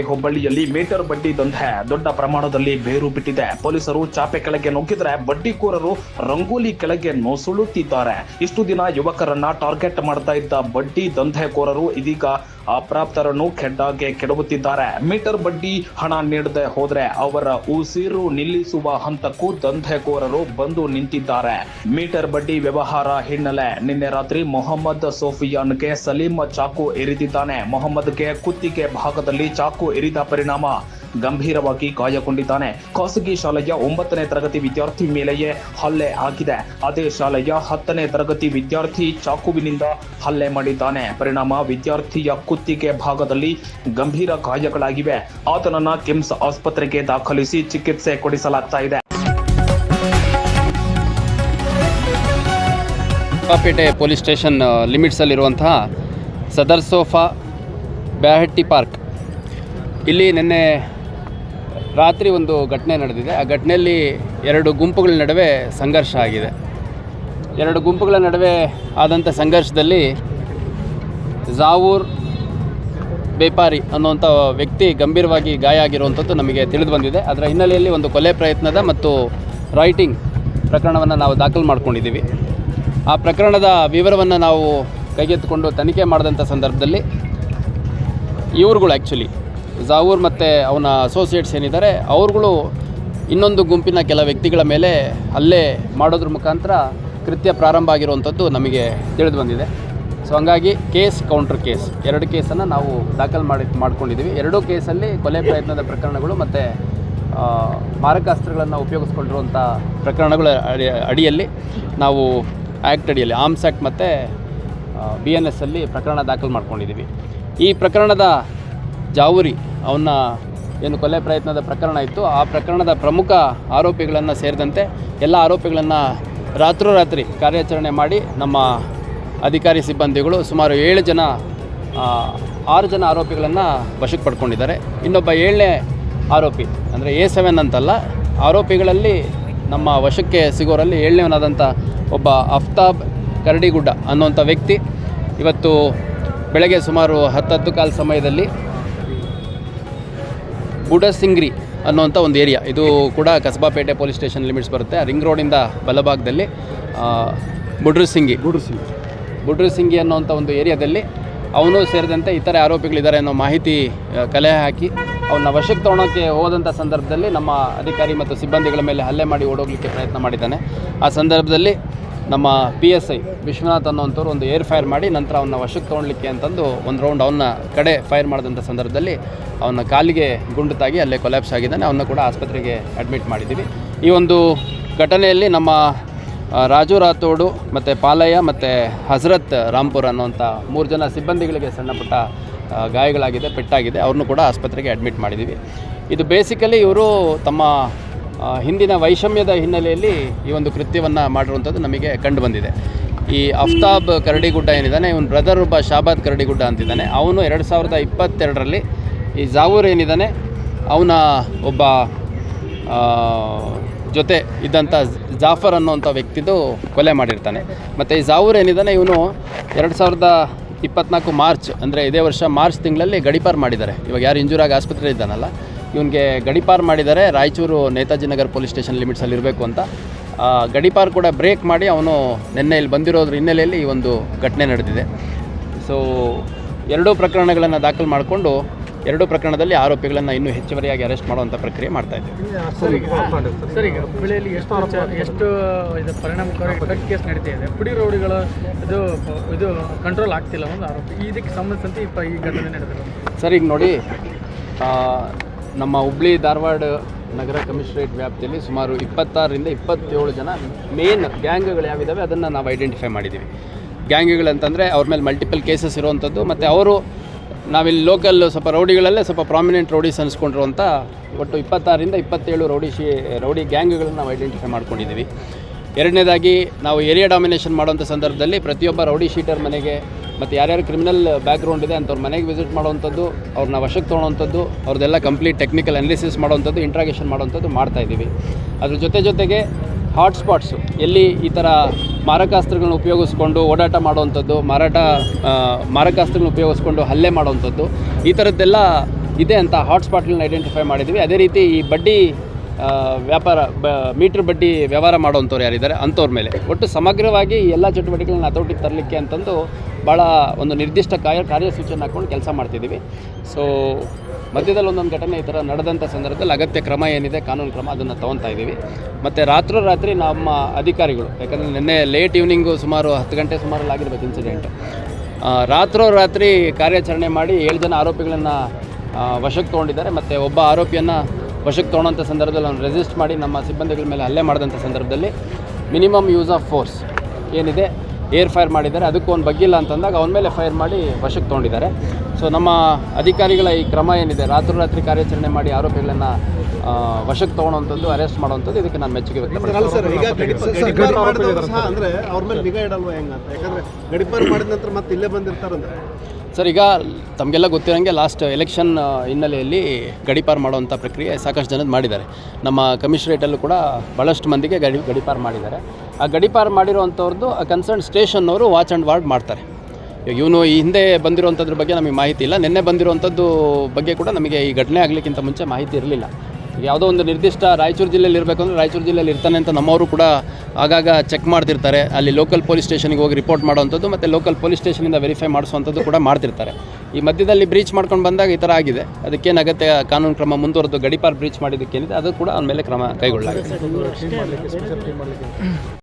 ದೇವರಾಯ್ ಹೋಬಳಿಯಲ್ಲಿ metre ಬಡ್ಡಿ ದಂಧೆ ದೊಡ್ಡ ಪ್ರಮಾಣದಲ್ಲಿ ಬೇರು ಬಿಟ್ಟಿದೆ. ಪೊಲೀಸರು ಚಾಪೆ ಕೆಳಗೆ ನುಗ್ಗಿದ್ರೆ ಬಡ್ಡಿಕೋರರು ರಂಗೋಲಿ ಕೆಳಗೆ ನುಸುಳುತ್ತಿದ್ದಾರೆ. ಇಷ್ಟು ದಿನ ಯುವಕರನ್ನ ಟಾರ್ಗೆಟ್ ಮಾಡ್ತಾ ಇದ್ದ ಬಡ್ಡಿ ದಂಧೆಕೋರರು ಇದೀಗ ಅಪ್ರಾಪ್ತರನ್ನು ಕೆಡ್ಡಾಗೆ ಕೆಡವುತ್ತಿದ್ದಾರೆ. ಮೀಟರ್ ಬಡ್ಡಿ ಹಣ ನೀಡದೆ ಹೋದ್ರೆ ಅವರ ಉಸಿರು ನಿಲ್ಲಿಸುವ ಹಂತಕ್ಕೂ ದಂಧೆಕೋರರು ಬಂದು ನಿಂತಿದ್ದಾರೆ. ಮೀಟರ್ ಬಡ್ಡಿ ವ್ಯವಹಾರ ಹಿನ್ನೆಲೆ ನಿನ್ನೆ ರಾತ್ರಿ ಮೊಹಮ್ಮದ್ ಸೋಫಿಯಾನ್ಗೆ ಸಲೀಂ ಚಾಕು ಇರಿದಿದ್ದಾನೆ ಮೊಹಮ್ಮದ್ಗೆ ಕುತ್ತಿಗೆ ಭಾಗದಲ್ಲಿ ಚಾಕು ಇರಿದ ಪರಿಣಾಮ ಗಂಭೀರವಾಗಿ ಗಾಯಗೊಂಡಿದ್ದಾನೆ. ಖಾಸಗಿ ಶಾಲೆಯ ಒಂಬತ್ತನೇ ತರಗತಿ ವಿದ್ಯಾರ್ಥಿ ಮೇಲೆಯೇ ಹಲ್ಲೆ ಆಗಿದೆ. ಅದೇ ಶಾಲೆಯ ಹತ್ತನೇ ತರಗತಿ ವಿದ್ಯಾರ್ಥಿ ಚಾಕುವಿನಿಂದ ಹಲ್ಲೆ ಮಾಡಿದ್ದಾನೆ. ಪರಿಣಾಮ ವಿದ್ಯಾರ್ಥಿಯ ಕುತ್ತಿಗೆ ಭಾಗದಲ್ಲಿ ಗಂಭೀರ ಗಾಯಗಳಾಗಿವೆ. ಆತನನ್ನ ಕಿಮ್ಸ್ ಆಸ್ಪತ್ರೆಗೆ ದಾಖಲಿಸಿ ಚಿಕಿತ್ಸೆ ಕೊಡಿಸಲಾಗ್ತಾ ಇದೆ. ಪೇಟೆ ಪೊಲೀಸ್ ಸ್ಟೇಷನ್ ಲಿಮಿಟ್ಸಲ್ಲಿರುವಂತಹ ಸದರ್ ಸೋಫಾ ಬ್ಯಾಹಟ್ಟಿ ಪಾರ್ಕ್. ಇಲ್ಲಿ ನಿನ್ನೆ ರಾತ್ರಿ ಒಂದು ಘಟನೆ ನಡೆದಿದೆ. ಆ ಘಟನೆಯಲ್ಲಿ ಎರಡು ಗುಂಪುಗಳ ನಡುವೆ ಸಂಘರ್ಷ ಆಗಿದೆ. ಎರಡು ಗುಂಪುಗಳ ನಡುವೆ ಆದಂಥ ಸಂಘರ್ಷದಲ್ಲಿ ಜಾವೂರ್ ಬೇಪಾರಿ ಅನ್ನುವಂಥ ವ್ಯಕ್ತಿ ಗಂಭೀರವಾಗಿ ಗಾಯ ಆಗಿರುವಂಥದ್ದು ನಮಗೆ ತಿಳಿದು ಬಂದಿದೆ. ಅದರ ಹಿನ್ನೆಲೆಯಲ್ಲಿ ಒಂದು ಕೊಲೆ ಪ್ರಯತ್ನದ ಮತ್ತು ರೈಟಿಂಗ್ ಪ್ರಕರಣವನ್ನು ನಾವು ದಾಖಲು ಮಾಡ್ಕೊಂಡಿದ್ದೀವಿ. ಆ ಪ್ರಕರಣದ ವಿವರವನ್ನು ನಾವು ಕೈಗೆತ್ತಿಕೊಂಡು ತನಿಖೆ ಮಾಡಿದಂಥ ಸಂದರ್ಭದಲ್ಲಿ ಇವ್ರುಗಳು ಆ್ಯಕ್ಚುಲಿ ಜಾವೂರ್ ಮತ್ತು ಅವನ ಅಸೋಸಿಯೇಟ್ಸ್ ಏನಿದ್ದಾರೆ, ಅವ್ರುಗಳು ಇನ್ನೊಂದು ಗುಂಪಿನ ಕೆಲ ವ್ಯಕ್ತಿಗಳ ಮೇಲೆ ಹಲ್ಲೆ ಮಾಡೋದ್ರ ಮುಖಾಂತರ ಕೃತ್ಯ ಪ್ರಾರಂಭ ಆಗಿರುವಂಥದ್ದು ನಮಗೆ ತಿಳಿದು ಬಂದಿದೆ. ಸೊ ಹಂಗಾಗಿ ಕೇಸ್ ಕೌಂಟರ್ ಕೇಸ್ ಎರಡು ಕೇಸನ್ನು ನಾವು ದಾಖಲು ಮಾಡಿ, ಮಾಡ್ಕೊಂಡಿದ್ದೀವಿ. ಎರಡೂ ಕೇಸಲ್ಲಿ ಕೊಲೆ ಪ್ರಯತ್ನದ ಪ್ರಕರಣಗಳು ಮತ್ತು ಮಾರಕಾಸ್ತ್ರಗಳನ್ನು ಉಪಯೋಗಿಸ್ಕೊಂಡಿರುವಂಥ ಪ್ರಕರಣಗಳ ಅಡಿ, ಅಡಿಯಲ್ಲಿ ನಾವು ಆ್ಯಕ್ಟ್ ಅಡಿಯಲ್ಲಿ ಆರ್ಮ್ಸ್ ಆ್ಯಕ್ಟ್ ಮತ್ತು ಬಿ ಎನ್ ಎಸ್ಸಲ್ಲಿ ಪ್ರಕರಣ ದಾಖಲು ಮಾಡ್ಕೊಂಡಿದ್ದೀವಿ. ಈ ಪ್ರಕರಣದ ಜಾವೂರಿ ಅವನ್ನ ಏನು ಕೊಲೆ ಪ್ರಯತ್ನದ ಪ್ರಕರಣ ಇತ್ತು. ಆ ಪ್ರಕರಣದ ಪ್ರಮುಖ ಆರೋಪಿಗಳನ್ನು ಸೇರಿದಂತೆ ಎಲ್ಲ ಆರೋಪಿಗಳನ್ನು ರಾತ್ರೋರಾತ್ರಿ ಕಾರ್ಯಾಚರಣೆ ಮಾಡಿ ನಮ್ಮ ಅಧಿಕಾರಿ ಸಿಬ್ಬಂದಿಗಳು ಸುಮಾರು ಏಳು ಜನ ಆರು ಜನ ಆರೋಪಿಗಳನ್ನು ವಶಕ್ಕೆ ಪಡ್ಕೊಂಡಿದ್ದಾರೆ. ಇನ್ನೊಬ್ಬ ಏಳನೇ ಆರೋಪಿ, ಅಂದರೆ ಎ ಸೆವೆನ್ ಅಂತಲ್ಲ, ಆರೋಪಿಗಳಲ್ಲಿ ನಮ್ಮ ವಶಕ್ಕೆ ಸಿಗೋರಲ್ಲಿ ಏಳನೇವನಾದಂಥ ಒಬ್ಬ ಅಫ್ತಾಬ್ ಕರಡಿಗುಡ್ಡ ಅನ್ನುವಂಥ ವ್ಯಕ್ತಿ. ಇವತ್ತು ಬೆಳಗ್ಗೆ ಸುಮಾರು ಹತ್ತತ್ತು ಕಾಲ ಸಮಯದಲ್ಲಿ ಬುಡಸಿಂಗ್ರಿ ಅನ್ನುವಂಥ ಒಂದು ಏರಿಯಾ. ಇದು ಕೂಡ ಕಸಬಾಪೇಟೆ ಪೊಲೀಸ್ ಸ್ಟೇಷನ್ ಲಿಮಿಟ್ಸ್ ಬರುತ್ತೆ. ಆ ರಿಂಗ್ ರೋಡಿಂದ ಬಲಭಾಗದಲ್ಲಿ ಬುಡ್ರಸಿಂಗಿ. ಬುಡ್ರಸಿಂಗಿ. ಬುಡ್ರಸಿಂಗಿ ಅನ್ನೋಂಥ ಒಂದು ಏರಿಯಾದಲ್ಲಿ ಅವನು ಸೇರಿದಂತೆ ಇತರೆ ಆರೋಪಿಗಳಿದ್ದಾರೆ ಅನ್ನೋ ಮಾಹಿತಿ ಕಲೆ ಹಾಕಿ ಅವನ್ನ ವಶಕ್ಕೆ ತಗೊಳೋಕ್ಕೆ ಹೋದಂಥ ಸಂದರ್ಭದಲ್ಲಿ ನಮ್ಮ ಅಧಿಕಾರಿ ಮತ್ತು ಸಿಬ್ಬಂದಿಗಳ ಮೇಲೆ ಹಲ್ಲೆ ಮಾಡಿ ಓಡೋಗ್ಲಿಕ್ಕೆ ಪ್ರಯತ್ನ ಮಾಡಿದ್ದಾನೆ. ಆ ಸಂದರ್ಭದಲ್ಲಿ ನಮ್ಮ ಪಿ ಎಸ್ ಐ ವಿಶ್ವನಾಥ್ ಅನ್ನೋಂಥವ್ರು ಒಂದು ಏರ್ ಫೈರ್ ಮಾಡಿ ನಂತರ ಅವನ್ನ ವಶಕ್ಕೆ ತೊಗೊಳ್ಲಿಕ್ಕೆ ಅಂತಂದು ಒಂದು ರೌಂಡ್ ಅವನ್ನ ಕಡೆ ಫೈರ್ ಮಾಡಿದಂಥ ಸಂದರ್ಭದಲ್ಲಿ ಅವನ ಕಾಲಿಗೆ ಗುಂಡು ತಾಗಿ ಅಲ್ಲೇ ಕೊಲ್ಯಾಪ್ಸ್ ಆಗಿದ್ದಾನೆ. ಅವನ್ನ ಕೂಡ ಆಸ್ಪತ್ರೆಗೆ ಅಡ್ಮಿಟ್ ಮಾಡಿದ್ದೀವಿ. ಈ ಒಂದು ಘಟನೆಯಲ್ಲಿ ನಮ್ಮ ರಾಜು ರಾಥೋಡು ಮತ್ತು ಪಾಲಯ್ಯ ಮತ್ತು ಹಜರತ್ ರಾಂಪುರ್ ಅನ್ನೋಂಥ ಮೂರು ಜನ ಸಿಬ್ಬಂದಿಗಳಿಗೆ ಸಣ್ಣಪುಟ್ಟ ಗಾಯಗಳಾಗಿದೆ, ಪೆಟ್ಟಾಗಿದೆ. ಅವ್ರನ್ನೂ ಕೂಡ ಆಸ್ಪತ್ರೆಗೆ ಅಡ್ಮಿಟ್ ಮಾಡಿದ್ದೀವಿ. ಇದು ಬೇಸಿಕಲಿ ಇವರು ತಮ್ಮ ಹಿಂದಿನ ವೈಷಮ್ಯದ ಹಿನ್ನೆಲೆಯಲ್ಲಿ ಈ ಒಂದು ಕೃತ್ಯವನ್ನು ಮಾಡಿರುವಂಥದ್ದು ನಮಗೆ ಕಂಡು ಬಂದಿದೆ. ಈ ಅಫ್ತಾಬ್ ಕರಡಿಗುಡ್ಡ ಏನಿದ್ದಾನೆ, ಇವನು ಬ್ರದರ್ ಒಬ್ಬ ಶಾಬಾದ್ ಕರಡಿಗುಡ್ಡ ಅಂತಿದ್ದಾನೆ. ಅವನು ಎರಡು ಸಾವಿರದ ಇಪ್ಪತ್ತೆರಡರಲ್ಲಿ ಈ ಜಾವೂರ್ ಏನಿದ್ದಾನೆ, ಅವನ ಒಬ್ಬ ಜೊತೆ ಇದ್ದಂಥ ಜಾಫರ್ ಅನ್ನೋಂಥ ವ್ಯಕ್ತಿದು ಕೊಲೆ ಮಾಡಿರ್ತಾನೆ. ಮತ್ತು ಈ ಜಾವೂರ್ ಏನಿದ್ದಾನೆ, ಇವನು ಎರಡು ಸಾವಿರದ ಇಪ್ಪತ್ನಾಲ್ಕು ಮಾರ್ಚ್, ಅಂದರೆ ಇದೇ ವರ್ಷ ಮಾರ್ಚ್ ತಿಂಗಳಲ್ಲಿ ಗಡಿಪಾರ್ ಮಾಡಿದ್ದಾರೆ. ಇವಾಗ ಯಾರು ಇಂಜೂರಾಗಿ ಆಸ್ಪತ್ರೆ ಇದ್ದಾನಲ್ಲ. ಇವನಿಗೆ ಗಡಿಪಾರ್ ಮಾಡಿದ್ದಾರೆ. ರಾಯಚೂರು ನೇತಾಜಿ ನಗರ್ ಪೊಲೀಸ್ ಸ್ಟೇಷನ್ ಲಿಮಿಟ್ಸಲ್ಲಿ ಇರಬೇಕು ಅಂತ. ಗಡಿಪಾರ್ ಕೂಡ ಬ್ರೇಕ್ ಮಾಡಿ ಅವನು ನಿನ್ನೆ ಇಲ್ಲಿ ಬಂದಿರೋದ್ರ ಹಿನ್ನೆಲೆಯಲ್ಲಿ ಈ ಒಂದು ಘಟನೆ ನಡೆದಿದೆ. ಸೊ ಎರಡೂ ಪ್ರಕರಣಗಳನ್ನು ದಾಖಲು ಮಾಡಿಕೊಂಡು ಎರಡೂ ಪ್ರಕರಣದಲ್ಲಿ ಆರೋಪಿಗಳನ್ನು ಇನ್ನೂ ಹೆಚ್ಚುವರಿಯಾಗಿ ಅರೆಸ್ಟ್ ಮಾಡುವಂಥ ಪ್ರಕ್ರಿಯೆ ಮಾಡ್ತಾ ಇದ್ದೀವಿ. ಸರಿ ಈಗ ಸರ್ ಈಗ ಹುಬ್ಬಳ್ಳಿಯಲ್ಲಿ ಎಷ್ಟು ಇದು ಪರಿಣಾಮಕಾರಿ ಡ್ರಗ್ ಕೇಸ್ ನಡೀತಾ ಇದೆ. ಪುಡಿ ರೌಡಿಗಳ ಇದು ಇದು ಕಂಟ್ರೋಲ್ ಆಗ್ತಿಲ್ಲ ಒಂದು ಆರೋಪಿ. ಇದಕ್ಕೆ ಸಂಬಂಧಿಸಿದಂತೆ ಈ ಘಟನೆ ನಡೆದಿದೆ ಸರ್ ಈಗ ನೋಡಿ ನಮ್ಮ ಹುಬ್ಳಿ ಧಾರವಾಡ ನಗರ ಕಮಿಷನರೇಟ್ ವ್ಯಾಪ್ತಿಯಲ್ಲಿ ಸುಮಾರು ಇಪ್ಪತ್ತಾರರಿಂದ ಇಪ್ಪತ್ತೇಳು ಜನ ಮೇನ್ ಗ್ಯಾಂಗ್ಗಳು ಯಾವಿದ್ದಾವೆ, ಅದನ್ನು ನಾವು ಐಡೆಂಟಿಫೈ ಮಾಡಿದ್ದೀವಿ ಗ್ಯಾಂಗ್ಗಳಂತಂದರೆ ಅವ್ರ ಮೇಲೆ ಮಲ್ಟಿಪಲ್ ಕೇಸಸ್ ಇರುವಂಥದ್ದು, ಮತ್ತು ಅವರು ನಾವಿಲ್ಲಿ ಲೋಕಲ್ ಸ್ವಲ್ಪ ರೌಡಿಗಳಲ್ಲೇ ಸ್ವಲ್ಪ ಪ್ರಾಮಿನೆಂಟ್ ರೌಡೀಸ್ ಅನಿಸ್ಕೊಂಡಿರುವಂಥ ಒಟ್ಟು ಇಪ್ಪತ್ತಾರರಿಂದ ಇಪ್ಪತ್ತೇಳು ರೌಡಿಶಿ, ರೌಡಿ ಗ್ಯಾಂಗ್ಗಳನ್ನು ನಾವು ಐಡೆಂಟಿಫೈ ಮಾಡ್ಕೊಂಡಿದ್ದೀವಿ ಎರಡನೇದಾಗಿ ನಾವು ಏರಿಯಾ ಡಾಮಿನೇಷನ್ ಮಾಡುವಂಥ ಸಂದರ್ಭದಲ್ಲಿ ಪ್ರತಿಯೊಬ್ಬ ರೌಡಿ ಶೀಟರ್ ಮನೆಗೆ ಮತ್ತು ಯಾರ್ಯಾರು ಕ್ರಿಮಿನಲ್ ಬ್ಯಾಕ್ಗ್ರೌಂಡ್ ಇದೆ ಅಂಥವ್ರ ಮನೆಗೆ ವಿಸಿಟ್ ಮಾಡುವಂಥದ್ದು ಅವ್ರನ್ನ ವಶಕ್ಕೆ ತೊಗೊಳೋವಂಥದ್ದು ಅವ್ರದ್ದೆಲ್ಲ ಕಂಪ್ಲೀಟ್ ಟೆಕ್ನಿಕಲ್ ಅನಾಲಿಸಿಸ್ ಮಾಡುವಂಥದ್ದು ಇಂಟ್ರಾಗೇಷನ್ ಮಾಡುವಂಥದ್ದು ಮಾಡ್ತಾ ಇದ್ದೀವಿ. ಅದ್ರ ಜೊತೆ ಜೊತೆಗೆ ಹಾಟ್ಸ್ಪಾಟ್ಸು ಎಲ್ಲಿ ಈ ಥರ ಮಾರಕಾಸ್ತ್ರಗಳನ್ನ ಉಪಯೋಗಿಸ್ಕೊಂಡು ಓಡಾಟ ಮಾಡುವಂಥದ್ದು, ಮಾರಾಟ ಮಾರಕಾಸ್ತ್ರಗಳನ್ನ ಉಪಯೋಗಿಸ್ಕೊಂಡು ಹಲ್ಲೆ ಮಾಡುವಂಥದ್ದು, ಈ ಥರದ್ದೆಲ್ಲ ಇದೆ ಅಂತ ಹಾಟ್ಸ್ಪಾಟ್ಗಳನ್ನ ಐಡೆಂಟಿಫೈ ಮಾಡಿದ್ದೀವಿ. ಅದೇ ರೀತಿ ಈ ಬಡ್ಡಿ ವ್ಯಾಪಾರ, ಬ, ಮೀಟ್ರ್ ಬಡ್ಡಿ ವ್ಯವಹಾರ ಮಾಡೋವಂಥವ್ರು ಯಾರಿದ್ದಾರೆ, ಅಂಥವ್ರ ಮೇಲೆ. ಒಟ್ಟು ಸಮಗ್ರವಾಗಿ ಎಲ್ಲ ಚಟುವಟಿಕೆಗಳನ್ನ ಹತೋಟಿಗೆ ತರಲಿಕ್ಕೆ ಅಂತಂದು ಭಾಳ ಒಂದು ನಿರ್ದಿಷ್ಟ ಕಾರ್ಯ, ಕಾರ್ಯಸೂಚಿಯನ್ನು ಹಾಕ್ಕೊಂಡು ಕೆಲಸ ಮಾಡ್ತಿದ್ದೀವಿ. ಸೊ ಮಧ್ಯದಲ್ಲಿ ಒಂದೊಂದು ಘಟನೆ ಈ ಥರ ನಡೆದಂಥ ಸಂದರ್ಭದಲ್ಲಿ ಅಗತ್ಯ ಕ್ರಮ ಏನಿದೆ, ಕಾನೂನು ಕ್ರಮ ಅದನ್ನು ತೊಗೊತಾ ಇದ್ದೀವಿ. ಮತ್ತು ರಾತ್ರೋರಾತ್ರಿ ನಮ್ಮ ಅಧಿಕಾರಿಗಳು, ಯಾಕಂದರೆ ನಿನ್ನೆ ಲೇಟ್ ಈವ್ನಿಂಗು ಸುಮಾರು ಹತ್ತು ಗಂಟೆ ಸುಮಾರಲ್ಲಿ ಆಗಿರ್ಬೇಕು ರಾತ್ರೋ ರಾತ್ರೋರಾತ್ರಿ ಕಾರ್ಯಾಚರಣೆ ಮಾಡಿ ಏಳು ಜನ ಆರೋಪಿಗಳನ್ನು ವಶಕ್ಕೆ ತೊಗೊಂಡಿದ್ದಾರೆ. ಮತ್ತು ಒಬ್ಬ ಆರೋಪಿಯನ್ನು ವಶಕ್ಕೆ ತೊಗೊಳೋಂಥ ಸಂದರ್ಭದಲ್ಲಿ ಅವ್ನು ರೆಸಿಸ್ಟ್ ಮಾಡಿ ನಮ್ಮ ಸಿಬ್ಬಂದಿಗಳ ಮೇಲೆ ಹಲ್ಲೆ ಮಾಡಿದಂಥ ಸಂದರ್ಭದಲ್ಲಿ ಮಿನಿಮಮ್ ಯೂಸ್ ಆಫ್ ಫೋರ್ಸ್ ಏನಿದೆ ಏರ್ ಫೈರ್ ಮಾಡಿದ್ದಾರೆ. ಅದಕ್ಕೂ ಅವ್ನು ಬಗ್ಗಿಲ್ಲ ಅಂತಂದಾಗ ಅವನ ಮೇಲೆ ಫೈರ್ ಮಾಡಿ ವಶಕ್ಕೆ ತೊಗೊಂಡಿದ್ದಾರೆ. ಸೊ ನಮ್ಮ ಅಧಿಕಾರಿಗಳ ಈ ಕ್ರಮ ಏನಿದೆ ರಾತ್ರೋರಾತ್ರಿ ಕಾರ್ಯಾಚರಣೆ ಮಾಡಿ ಆರೋಪಿಗಳನ್ನು ವಶಕ್ಕೆ ತೊಗೊಳೋವಂಥದ್ದು ಅರೆಸ್ಟ್ ಮಾಡುವಂಥದ್ದು ಇದಕ್ಕೆ ನಾನು ಮೆಚ್ಚುಗೆ ವ್ಯಕ್ತಪಡಿಸ್ತೀನಿ. ಸರ್, ಈಗ ತಮಗೆಲ್ಲ ಗೊತ್ತಿರೋಂಗೆ ಲಾಸ್ಟ್ ಎಲೆಕ್ಷನ್ ಹಿನ್ನೆಲೆಯಲ್ಲಿ ಗಡಿಪಾರು ಮಾಡುವಂಥ ಪ್ರಕ್ರಿಯೆ ಸಾಕಷ್ಟು ಜನದ ಮಾಡಿದ್ದಾರೆ. ನಮ್ಮ ಕಮಿಷನರೇಟಲ್ಲೂ ಕೂಡ ಭಾಳಷ್ಟು ಮಂದಿಗೆ ಗಡಿ, ಗಡಿಪಾರು ಮಾಡಿದ್ದಾರೆ. ಆ ಗಡಿಪಾರು ಆ ಕನ್ಸರ್ನ್ ಸ್ಟೇಷನ್ನವರು ವಾಚ್ ಆ್ಯಂಡ್ ವಾರ್ಡ್ ಮಾಡ್ತಾರೆ. ಇವನು ಈ ಹಿಂದೆ ಬಂದಿರುವಂಥದ್ರ ಬಗ್ಗೆ ನಮಗೆ ಮಾಹಿತಿ ಇಲ್ಲ. ನಿನ್ನೆ ಬಂದಿರುವಂಥದ್ದು ಬಗ್ಗೆ ಕೂಡ ನಮಗೆ ಈ ಘಟನೆ ಆಗಲಿಕ್ಕಿಂತ ಮುಂಚೆ ಮಾಹಿತಿ ಇರಲಿಲ್ಲ. ಯಾವುದೋ ಒಂದು ನಿರ್ದಿಷ್ಟ ರಾಯಚೂರು ಜಿಲ್ಲೆಯಲ್ಲಿ ಇರಬೇಕು ಅಂದರೆ ರಾಯಚೂರು ಜಿಲ್ಲೆಯಲ್ಲಿ ಇರ್ತಾನೆ ಅಂತ ನಮ್ಮವರು ಕೂಡ ಆಗಾಗ ಚೆಕ್ ಮಾಡ್ತಿರ್ತಾರೆ. ಅಲ್ಲಿ ಲೋಕಲ್ ಪೊಲೀಸ್ ಸ್ಟೇಷನ್ಗೆ ಹೋಗಿ ರಿಪೋರ್ಟ್ ಮಾಡುವಂಥದ್ದು ಮತ್ತು ಲೋಕಲ್ ಪೊಲೀಸ್ ಸ್ಟೇಷನಿಂದ ವೆರಿಫೈ ಮಾಡಿಸುವಂಥದ್ದು ಕೂಡ ಮಾಡ್ತಿರ್ತಾರೆ. ಈ ಮಧ್ಯದಲ್ಲಿ ಬ್ರೀಚ್ ಮಾಡ್ಕೊಂಡು ಬಂದಾಗ ಈ ಥರ ಆಗಿದೆ. ಅದಕ್ಕೇನು ಅಗತ್ಯ ಕಾನೂನು ಕ್ರಮ ಮುಂದುವರೆದು ಗಡಿಪಾರ್ ಬ್ರೀಚ್ ಮಾಡಿದ್ದಕ್ಕೇನಿದೆ, ಅದು ಕೂಡ ಆಮೇಲೆ ಮೇಲೆ ಕ್ರಮ ಕೈಗೊಳ್ಳಲಾಗಿದೆ.